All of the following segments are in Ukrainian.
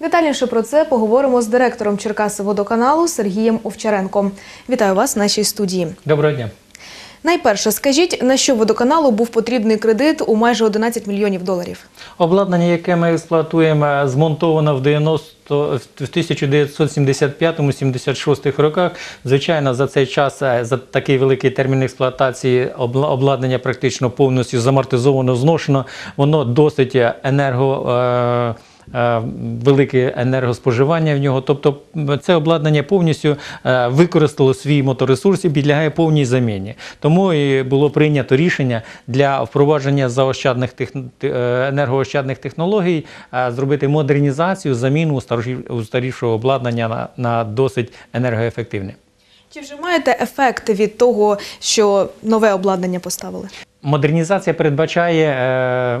Детальніше про це поговоримо з директором Черкаси-водоканалу Сергієм Овчаренком. Вітаю вас в нашій студії. Доброго дня. Найперше, скажіть, на що водоканалу був потрібний кредит у майже 11 мільйонів доларів? Обладнання, яке ми експлуатуємо, змонтовано в 90 в 1975-76 роках. Звичайно, за цей час, е, за такий великий термін експлуатації, обладнання практично повністю замортизовано, зношено. Воно досить енерго. е, е, Велике енергоспоживання в нього, тобто це обладнання повністю е, використало свій моторесурс і підлягає повній заміні. Тому і було прийнято рішення для впровадження заощадних е, енергоощадних технологій е, зробити модернізацію, заміну устарі- обладнання на, на досить енергоефективне. Чи вже маєте ефект від того, що нове обладнання поставили? Модернізація передбачає е,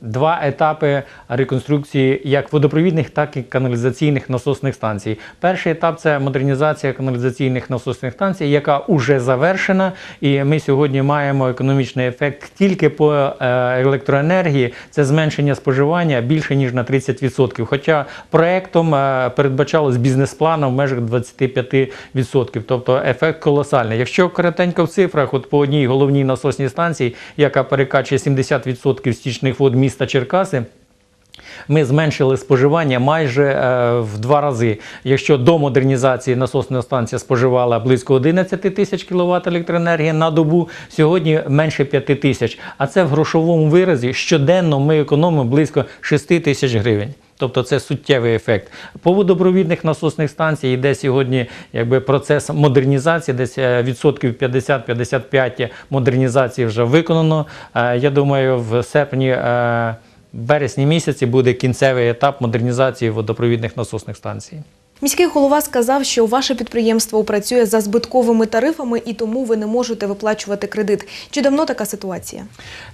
два етапи реконструкції як водопровідних, так і каналізаційних насосних станцій. Перший етап це модернізація каналізаційних насосних станцій, яка вже завершена, і ми сьогодні маємо економічний ефект тільки по е, електроенергії. Це зменшення споживання більше ніж на 30%. Хоча проектом е, передбачалось бізнес-планом в межах 25%. Тобто ефект колосальний. Якщо коротенько в цифрах, от по одній головній насосній станції, яка перекачує 70% стічних вод міста Черкаси. Ми зменшили споживання майже е, в два рази. Якщо до модернізації насосна станція споживала близько 11 тисяч кВт електроенергії на добу, сьогодні менше 5 тисяч. А це в грошовому виразі щоденно ми економимо близько 6 тисяч гривень. Тобто це суттєвий ефект. По водопровідних насосних станцій йде сьогодні якби, процес модернізації, десь е, відсотків 50-55 модернізації вже виконано. Е, Я думаю, в серпні. е, в вересні місяці буде кінцевий етап модернізації водопровідних насосних станцій. Міський голова сказав, що ваше підприємство працює за збитковими тарифами і тому ви не можете виплачувати кредит. Чи давно така ситуація?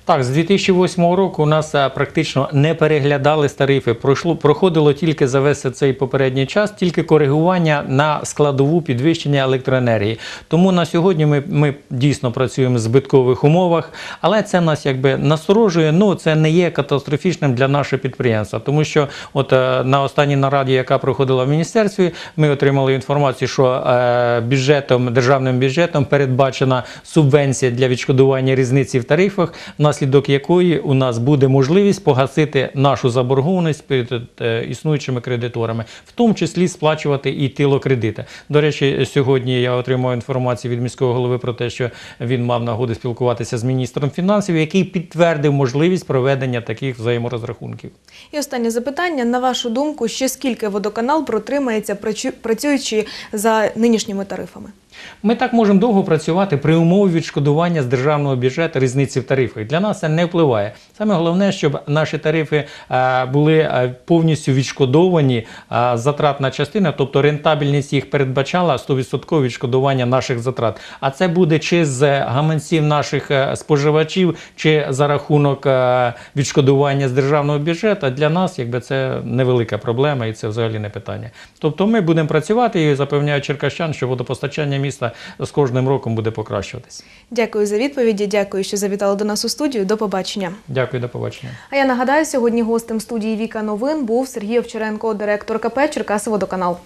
Так, з 2008 року у нас е, практично не переглядались тарифи. Пройшло проходило тільки за весь цей попередній час, тільки коригування на складову підвищення електроенергії. Тому на сьогодні ми, ми дійсно працюємо в збиткових умовах, але це нас якби насторожує. Ну це не є катастрофічним для нашого підприємства, тому що от е, на останній нараді, яка проходила в міністерстві, ми отримали інформацію, що е, бюджетом державним бюджетом передбачена субвенція для відшкодування різниці в тарифах, внаслідок якої у нас буде можливість погасити нашу заборгованість перед е, існуючими кредиторами, в тому числі сплачувати і тилокредити. До речі, сьогодні я отримав інформацію від міського голови про те, що він мав нагоду спілкуватися з міністром фінансів, який підтвердив можливість проведення таких взаєморозрахунків. І останнє запитання. На вашу думку, ще скільки водоканал протримається, працю- працюючи за нинішніми тарифами? Ми так можемо довго працювати при умові відшкодування з державного бюджету різниці в тарифах. Для нас це не впливає. Саме головне, щоб наші тарифи е, були е, повністю відшкодовані, е, затратна частина, тобто рентабельність їх передбачала 100% відшкодування наших затрат. А це буде чи з гаманців наших споживачів, чи за рахунок відшкодування з державного бюджету. Для нас якби це невелика проблема і це взагалі не питання. Тобто ми будемо працювати і запевняю черкащан, що водопостачання міста з кожним роком буде покращуватись. Дякую за відповіді. Дякую, що завітали до нас у студію. До побачення. Дякую, до побачення. А я нагадаю, сьогодні гостем студії Віка Новин був Сергій Овчаренко, директор КП Черкаси Водоканал.